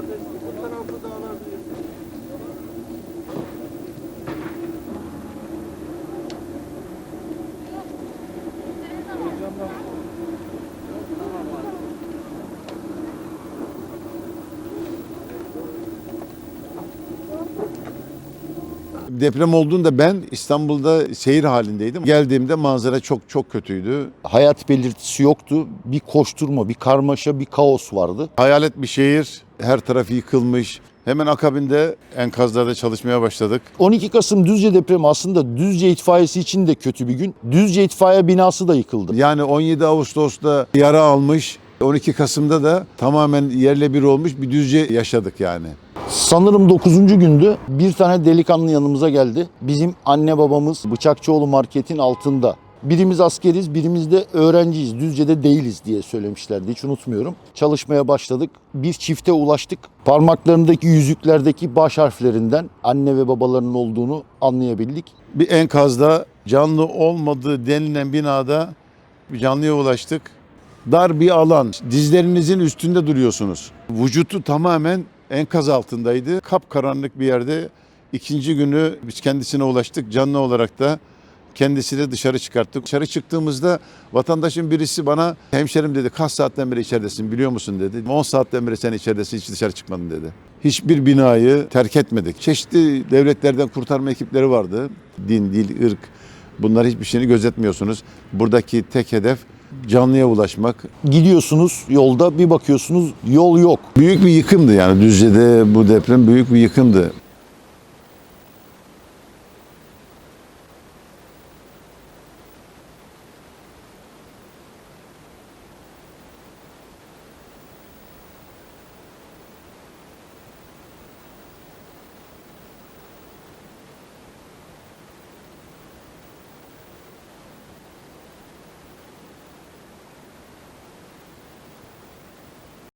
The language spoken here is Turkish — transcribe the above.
ほんとだ。Deprem olduğunda ben İstanbul'da seyir halindeydim. Geldiğimde manzara çok çok kötüydü. Hayat belirtisi yoktu. Bir koşturma, bir karmaşa, bir kaos vardı. Hayalet bir şehir, her tarafı yıkılmış. Hemen akabinde enkazlarda çalışmaya başladık. 12 Kasım Düzce depremi aslında Düzce itfaiyesi için de kötü bir gün. Düzce itfaiye binası da yıkıldı. Yani 17 Ağustos'ta yara almış, 12 Kasım'da da tamamen yerle bir olmuş bir düzce yaşadık yani. Sanırım 9. gündü. Bir tane delikanlı yanımıza geldi. Bizim anne babamız Bıçakçıoğlu Market'in altında. Birimiz askeriz, birimiz de öğrenciyiz. Düzce'de değiliz diye söylemişlerdi. Hiç unutmuyorum. Çalışmaya başladık. Bir çifte ulaştık. Parmaklarındaki yüzüklerdeki baş harflerinden anne ve babalarının olduğunu anlayabildik. Bir enkazda canlı olmadığı denilen binada canlıya ulaştık. Dar bir alan, dizlerinizin üstünde duruyorsunuz. Vücutu tamamen enkaz altındaydı. Kapkaranlık bir yerde ikinci günü biz kendisine ulaştık. Canlı olarak da kendisini dışarı çıkarttık. Dışarı çıktığımızda vatandaşın birisi bana hemşerim dedi kaç saatten beri içeridesin biliyor musun dedi. 10 saatten beri sen içeridesin hiç dışarı çıkmadın dedi. Hiçbir binayı terk etmedik. Çeşitli devletlerden kurtarma ekipleri vardı. Din, dil, ırk bunlar hiçbir şeyini gözetmiyorsunuz. Buradaki tek hedef canlıya ulaşmak. Gidiyorsunuz yolda bir bakıyorsunuz yol yok. Büyük bir yıkımdı yani Düzce'de bu deprem büyük bir yıkımdı.